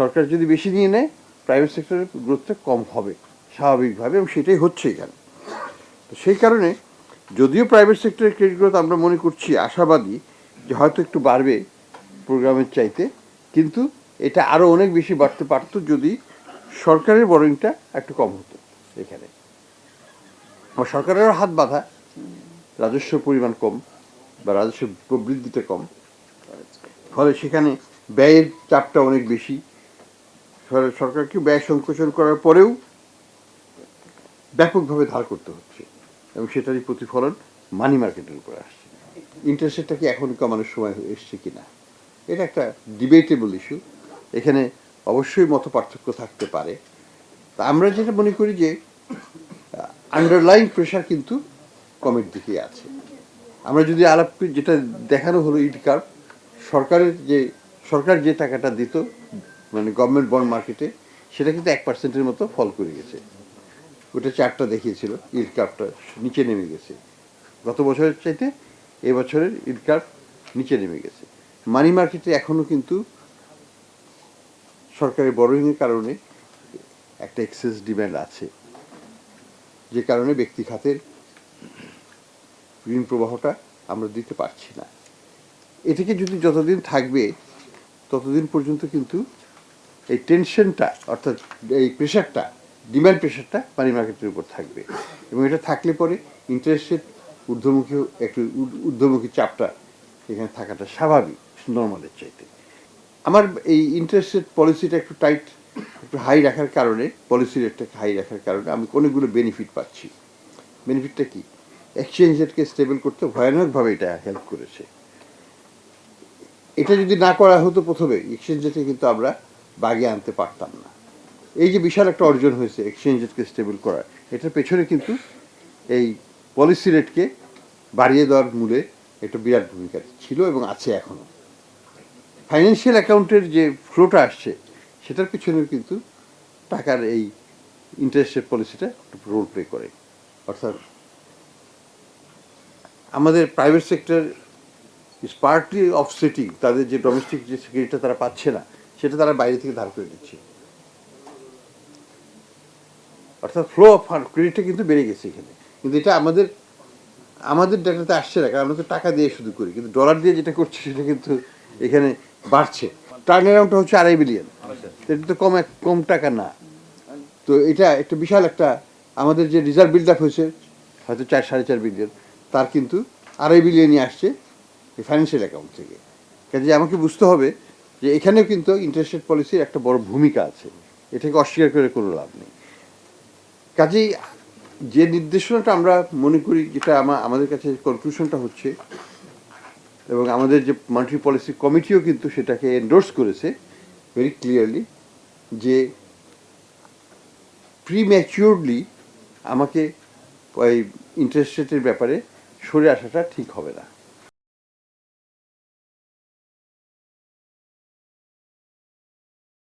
সরকার যদি বেশি নিয়ে নেয় প্রাইভেট সেক্টরের গ্রোথটা কম হবে, স্বাভাবিকভাবে, এবং সেটাই হচ্ছে এখানে। তো সেই কারণে যদিও প্রাইভেট সেক্টরের ক্রেডিট গ্রোথ আমরা মনে করছি আশাবাদী যে হয়তো একটু বাড়বে প্রোগ্রামের চাইতে, কিন্তু এটা আরও অনেক বেশি বাড়তে পারতো যদি সরকারের বরংটা একটু কম হতো এখানে। সরকারেরও হাত বাঁধা, রাজস্ব পরিমাণ কম বা রাজস্ব প্রবৃদ্ধিটা কম। ফলে সেখানে ব্যয়ের চাপটা অনেক বেশি। সরকারকে ব্যয় সংকোচন করার পরেও ব্যাপকভাবে ধার করতে হচ্ছে এবং সেটারই প্রতিফলন মানি মার্কেটের উপর আসছে। ইন্টারেস্ট রেটটা কি এখন কমানোর সময় এসছে কিনা? এটা একটা ডিবেটেবল ইস্যু এখানে অবশ্যই মত পার্থক্য থাকতে পারে। তা আমরা যেটা মনে করি যে আন্ডারলাইন প্রেশার কিন্তু কমের দিকে আছে। আমরা যদি আলাপ যেটা দেখানো হলো ইট কার্ভ, সরকারের যে, সরকার যে টাকাটা দিত মানে গভর্নমেন্ট বন্ড মার্কেটে সেটা কিন্তু এক পার্সেন্টের মতো ফল করে গেছে। ওটা চারটা দেখিয়েছিল ইট কার্ভটা নিচে নেমে গেছে। গত বছরের চাইতে এবছরের কার্ভ নিচে নেমে গেছে। মানি মার্কেটে এখনও কিন্তু সরকারের বড়োইংয়ের কারণে একটা এক্সেস ডিম্যান্ড আছে। যে কারণে ব্যক্তি খাতের ঋণ প্রবাহটা আমরা দিতে পারছি না। এটাকে যদি যতদিন থাকবে, ততদিন পর্যন্ত কিন্তু এই টেনশনটা অর্থাৎ এই প্রেশারটা ডিমান্ড প্রেশারটা মানি মার্কেটের উপর থাকবে। এবং এটা থাকলে পরে ইন্টারেস্ট রেট ঊর্ধ্বমুখী, একটু ঊর্ধ্বমুখী চাপটা এখানে থাকাটা স্বাভাবিক নর্মালের চাইতে। আমার এই ইন্টারেস্ট রেট পলিসিটা একটু টাইট একটু হাই রাখার কারণে পলিসি রেটটাকে হাই রাখার কারণে আমি অনেকগুলো বেনিফিট পাচ্ছি। বেনিফিটটা কি? এক্সচেঞ্জ রেটকে স্টেবল করতে ভয়ানকভাবে এটা হেল্প করেছে। এটা যদি না করা হতো প্রথমে এক্সচেঞ্জ রেটে কিন্তু আমরা বাগে আনতে পারতাম না। এই যে বিশাল একটা অর্জন হয়েছে এক্সচেঞ্জ রেটকে স্টেবল করার, এটার পেছনে কিন্তু এই পলিসি রেটকে বাড়িয়ে দেওয়ার মূলে একটা বিরাট ভূমিকা ছিল এবং আছে এখনও ফাইন্যান্সিয়াল অ্যাকাউন্টের যে ফ্লোটা আসছে, সেটার পিছনেও কিন্তু টাকার এই ইন্টারেস্ট রেট পলিসিটা রোল প্লে করে। অর্থাৎ আমাদের private sector is partly offsetting তাদের যে ডোমেস্টিক যে সিকিউরিটিটা তারা পাচ্ছে না সেটা তারা বাইরে থেকে ধার করে নিচ্ছে। অর্থাৎ ফ্লো অফ ফান্ড ক্রেডিটটা কিন্তু বেড়ে গেছে এখানে। কিন্তু এটা আমাদের আমাদের ডাটাতে আসছে না কারণ আমরা তো টাকা দিয়ে শুধু করি। কিন্তু ডলার দিয়ে যেটা করছে সেটা কিন্তু এখানে বাড়ছে। টার্ন অ্যারাউন্ডটা হচ্ছে আড়াই বিলিয়ন এটা তো কম এক- কম টাকা না। তো এটা একটা বিশাল একটা আমাদের যে রিজার্ভ বিল্ড আপ হয়েছে হয়তো চার সাড়ে চার বিলিয়ন তার কিন্তু আড়াই বিলিয়নই আসছে এই ফাইন্যান্সিয়াল অ্যাকাউন্ট থেকে। কাজে আমাকে বুঝতে হবে যে এখানেও কিন্তু ইন্টারেস্ট রেট পলিসির একটা বড় ভূমিকা আছে। এটাকে অস্বীকার করে কোনো লাভ নেই। কাজেই যে নির্দেশনাটা আমরা মনে করি, যেটা আমা, আমাদের কাছে কনক্লুশনটা হচ্ছে, এবং আমাদের যে মাল্টি পলিসি কমিটিও কিন্তু সেটাকে এন্ডোর্স করেছে ভেরি ক্লিয়ারলি যে প্রিম্যাচিওরলি আমাকে ওই ইন্টারেস্ট রেটের ব্যাপারে সরে আসাটা ঠিক হবে না।